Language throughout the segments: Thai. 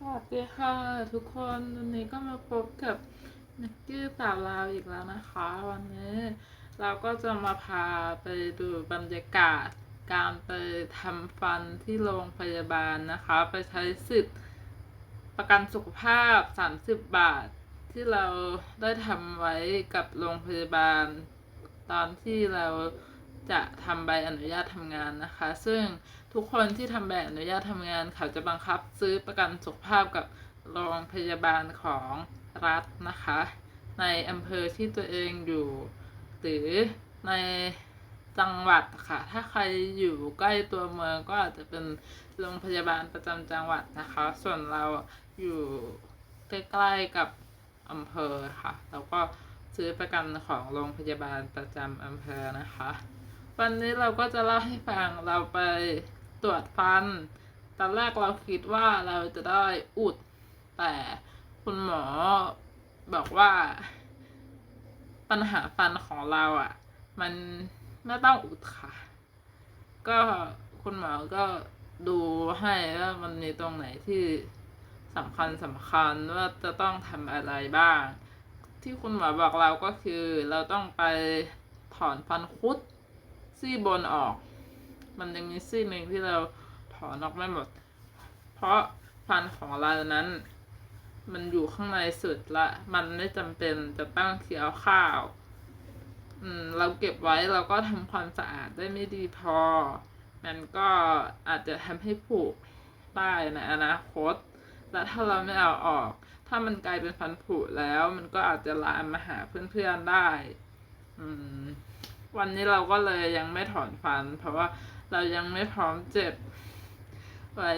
สวัสดีค่ะทุกคนวันนี้ก็มาพบกับนักกี้สาวลาวอีกแล้วนะคะ วันนี้เราก็จะมาพาไปดูบรรยากาศการไปทำฟันที่โรงพยาบาลนะคะ ไปใช้สิทธิ์ประกันสุขภาพ 30 บาท ที่เราได้ทำไว้กับโรงพยาบาล ตอนที่เราจะทำใบอนุญาตทำงานนะคะ ซึ่ง ทุกคนที่ทำใบอนุญาตทำงานเขาจะบังคับซื้อประกันสุขภาพกับโรงพยาบาลของรัฐนะคะ ในอำเภอที่ตัวเองอยู่ หรือในจังหวัดค่ะ ถ้าใครอยู่ใกล้ตัวเมืองก็อาจจะเป็นโรงพยาบาลประจำจังหวัดนะคะ ส่วนเราอยู่ใกล้ๆกับอำเภอค่ะ แล้วก็ซื้อประกันของโรงพยาบาลประจำอำเภอนะคะ วันนี้เราก็จะเล่าให้ฟังเราไป ตรวจฟัน ตอนแรกเราคิดว่าเราจะได้อุด แต่คุณหมอบอกว่า ปัญหาฟันของเราอะ่ะ มันไม่ต้องอุดค่ะ ก็คุณหมอก็ดูให้ว่ามันมีตรงไหนที่สำคัญสำคัญว่าจะต้องทำอะไรบ้าง ที่คุณหมอบอกเราก็คือเราต้องไปถอนฟันคุดซี่บนออก มันยังมีซี่หนึ่งที่เราถอนออกไม่หมด เพราะฟันของเรานั้น มันอยู่ข้างในสุดละ มันไม่จำเป็นจะต้องเคี้ยวข้าว อืม เราเก็บไว้เราก็ทำความสะอาดได้ไม่ดีพอ มันก็อาจจะทำให้ผุได้ในอนาคต และถ้าเราไม่เอาออก ถ้ามันกลายเป็นฟันผุแล้ว มันก็อาจจะลามมาหาเพื่อนๆได้ อืมวันนี้เราก็เลยยังไม่ถอนฟัน เพราะว่า เรายังไม่พร้อมเจ็บ ไว้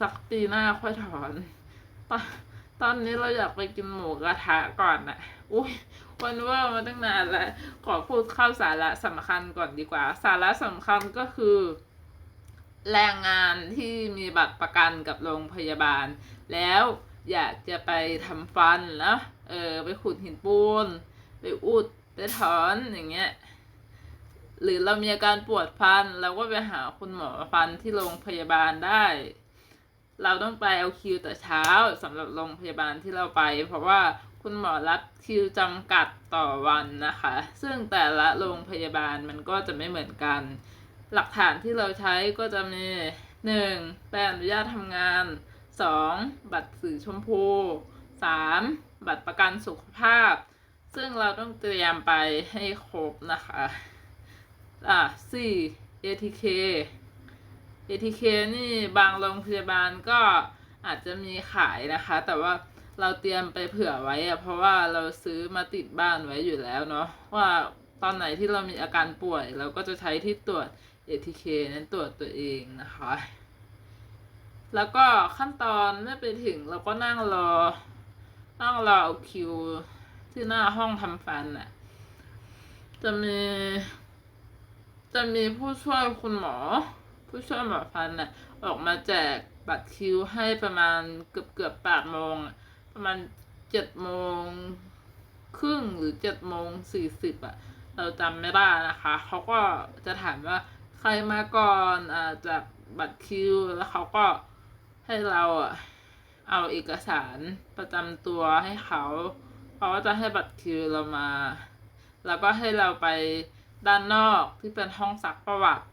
สักปีหน้าค่อยถอน ตอนตอนนี้เราอยากไปกินหมูกระทะก่อนน่ะอุ้ยวันว่ามาตั้งนานแล้วขอพูดเข้าสาระสำคัญก่อนดีกว่า สาระสำคัญก็คือ แรงงานที่มีบัตรประกันกับโรงพยาบาล แล้วอยากจะไปทำฟันแล้วเออไปขุดหินปูน ไปอุด ไปถอนอย่างเงี้ย หรือเรามีอาการปวดฟันเราก็ไปหาคุณหมอฟันที่โรงพยาบาลได้ เราต้องไปเอาคิวแต่เช้าสำหรับโรงพยาบาลที่เราไป เพราะว่าคุณหมอรับคิวจำกัดต่อวันนะคะ ซึ่งแต่ละโรงพยาบาลมันก็จะไม่เหมือนกัน หลักฐานที่เราใช้ก็จะมี 1. ใบอนุญาตทำงาน 2. บัตรสีชมพู 3. บัตรประกันสุขภาพ ซึ่งเราต้องเตรียมไปให้ครบนะคะ อะ 4. ATK ATK นี่บางโรงพยาบาลก็อาจจะมีขายนะคะ แต่ว่าเราเตรียมไปเผื่อไว้อะเพราะว่าเราซื้อมาติดบ้านไว้อยู่แล้วเนาะว่าตอนไหนที่เรามีอาการป่วย เราก็จะใช้ที่ตรวจ ATK นั้นตรวจตัวเองนะคะ แล้วก็ขั้นตอนเมื่อไปถึงเราก็นั่งรอ นั่งรอเอาคิวที่หน้าห้องทำฟันน่ะจะมี จะมีผู้ช่วยคุณหมอ ผู้ช่วยหมอฟันน่ะออกมาแจกบัตรคิวให้ประมาณเกือบเกือบแปดโมงอะประมาณเจ็ดโมงครึ่งหรือเจ็ดโมงสี่สิบอะเราจำไม่ได้นะคะ เขาก็จะถามว่าใครมาก่อนอ่าจากบัตรคิว แล้วเขาก็ให้เราอะเอาเอกสารประจำตัวให้เขาเขาก็จะให้บัตรคิวเรามา แล้วก็ให้เราไป ด้านนอกที่เป็นห้องซักประวัติ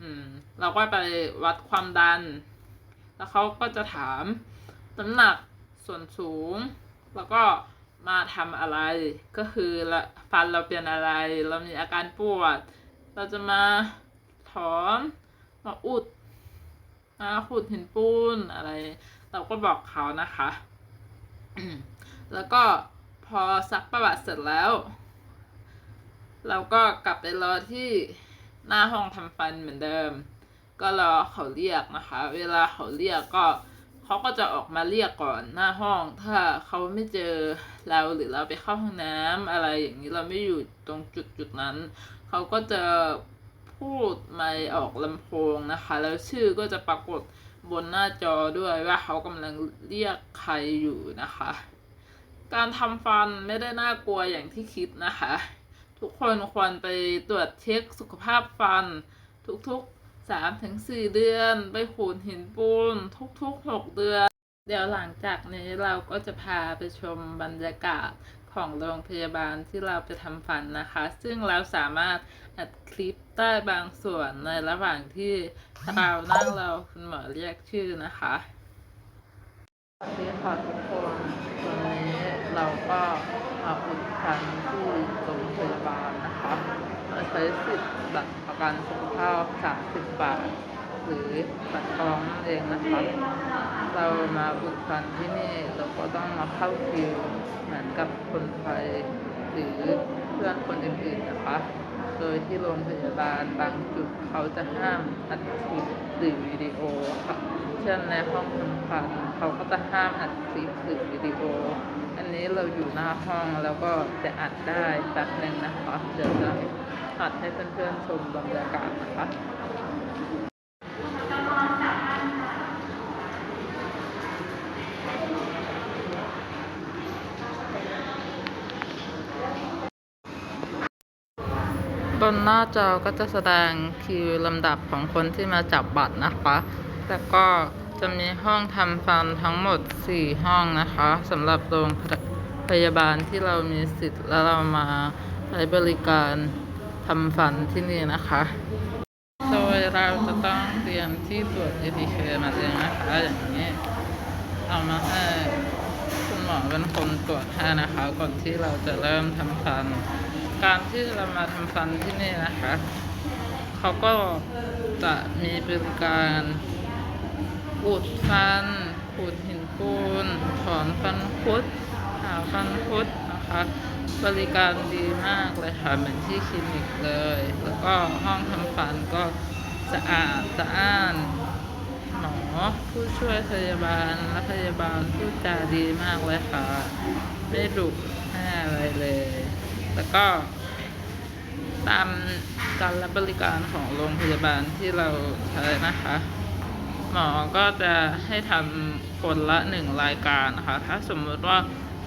อืม เราก็ไปวัดความดัน แล้วเขาก็จะถามน้ำหนักส่วนสูง แล้วก็มาทำอะไร ก็คือละฟันเราเป็นอะไร เรามีอาการปวด เราจะมาถอนมาอุดมาขุดหินปูนอะไร เราก็บอกเขานะคะ แล้วก็พอซักประวัติเสร็จแล้ว เราก็กลับไปรอที่หน้าห้องทำฟันเหมือนเดิม ก็รอเขาเรียกนะคะ เวลาเขาเรียกก็เขาก็จะออกมาเรียกก่อนหน้าห้อง ถ้าเขาไม่เจอเราหรือเราไปเข้าห้องน้ำอะไรอย่างนี้เราไม่อยู่ตรงจุดจุดนั้น เขาก็จะพูดไม่ออกลำโพงนะคะ แล้วชื่อก็จะปรากฏบนหน้าจอด้วยว่าเขากำลังเรียกใครอยู่นะคะ การทำฟันไม่ได้น่ากลัวอย่างที่คิดนะคะ ทุกคนควรไปตรวจเช็คสุขภาพฟัน ทุกๆสามถึงสี่เดือน ไปขูดหินปูน ทุกๆหกเดือน เดี๋ยวหลังจากนี้เราก็จะพาไปชมบรรยากาศของโรงพยาบาลที่เราไปทำฟันนะคะ ซึ่งเราสามารถอัดคลิปได้บางส่วนในระหว่างที่เรานั่งเราคุณหมอเรียกชื่อนะคะสวัสดีค่ะทุกคนวันนี้เราก็มาอุดฟันที่ พยาบาลนะคะเราใช้สิทธิ์บัตรประกันสุขภาพ 30 บาท หรือบัตรทองนั่นเองนะครับ เรามาอุกฟันที่นี่เราก็ต้องมาเข้าคิวเหมือนกับคนไทยหรือเพื่อนคนอื่นๆนะคะ โดยที่โรงพยาบาลบางจุดเขาจะห้ามอัดคลิปหรือวิดีโอค่ะเช่นในห้องทำฟันเขาก็จะห้ามอัดคลิปหรือวิดีโอ อันนี้เราอยู่หน้าห้องแล้วก็จะอัดได้แป๊บหนึ่งนะคะ เดี๋ยวจะอัดให้เพื่อนๆชมบรรยากาศนะคะ บนหน้าจอก็จะแสดงคิวลำดับของคนที่มาจับบัตรนะคะ แล้วก็จะมีห้องทำฟันทั้งหมด 4 ห้องนะคะสำหรับโรงพยาบาลที่เรามีสิทธิ์แล้วเรามาใช้บริการทำฟันที่นี่นะคะโดยเราจะต้องเตรียมที่ตรวจ ATK มาเองนะคะอย่างนี้ เอามาให้คุณหมอเป็นคนตรวจให้นะคะ ก่อนที่เราจะเริ่มทำฟัน การที่เรามาทำฟันที่นี่นะคะ เขาก็จะมีบริการอุดฟันขูดหินปูน ถอนฟันคุด หาฟันคุดนะคะ บริการดีมากเลยค่ะ เหมือนที่คลินิกเลย แล้วก็ห้องทำฟันก็สะอาดสะอ้านหมอผู้ช่วยพยาบาลและพยาบาลพูดจาดีมากเลยค่ะ ไม่ดุไม่อะไรเลย แล้วก็ ตามการรับบริการของโรงพยาบาลที่เราใช้นะคะ หมอก็จะให้ทำคนละหนึ่งรายการนะคะถ้าสมมติว่า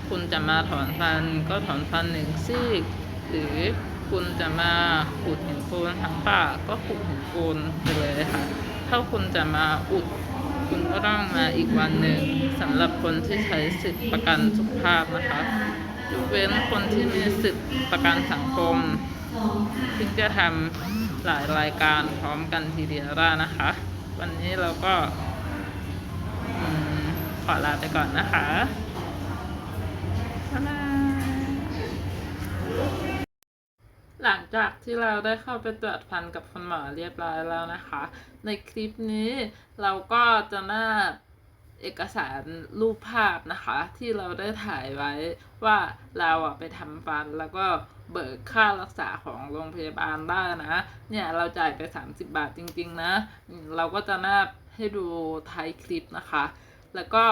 คุณจะมาถอนฟันก็ถอนฟันหนึ่งซีกหรือคุณจะมาขูดหินปูนทั้งปากก็ขูดหินปูนไปเลยค่ะ ถ้าคุณจะมาอุด คุณก็ต้องมาอีกวันหนึ่งสำหรับคนที่ใช้สิทธิประกันสุขภาพนะคะ ยกเว้นคนที่มีสิทธิประกันสังคมถึงจะทำหลายรายการพร้อมกันทีเดียวได้นะคะ วันนี้เราก็ขอลาไปก่อนนะคะบ๊ายบายหลังจากที่เราได้เข้าไปตรวจฟันกับคุณหมอเรียบร้อยแล้วนะคะ ในคลิปนี้เราก็จะน่า เอกสารรูปภาพนะคะ ที่เราได้ถ่ายไว้ว่าเราอะไปทำฟันแล้วก็เบิกค่ารักษาของโรงพยาบาลได้นะ เนี่ยเราจ่ายไป 30 บาทจริง ๆ นะ เราก็จะนาบให้ดูท้ายคลิปนะคะ แล้วก็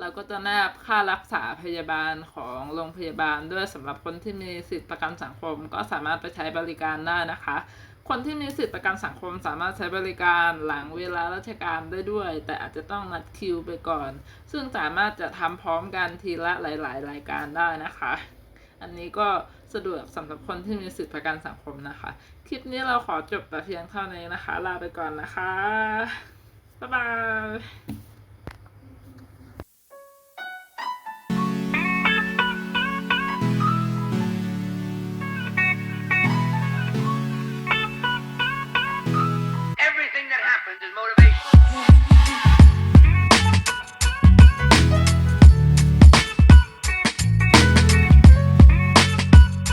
เราก็จะนาบค่ารักษาพยาบาลของโรงพยาบาลด้วยสำหรับคนที่มีสิทธิประกันสังคม ก็สามารถไปใช้บริการได้นะคะ คนที่มีสิทธิประกันสังคมสามารถใช้บริการหลังเวลาราชการได้ด้วย แต่อาจจะต้องนัดคิวไปก่อน ซึ่งสามารถจะทำพร้อมกันทีละหลาย ๆ รายการได้นะคะ อันนี้ก็สะดวกสำหรับคนที่มีสิทธิประกันสังคมนะคะ คลิปนี้เราขอจบแต่เพียงเท่านี้นะคะ ลาไปก่อนนะคะ บ๊ายบาย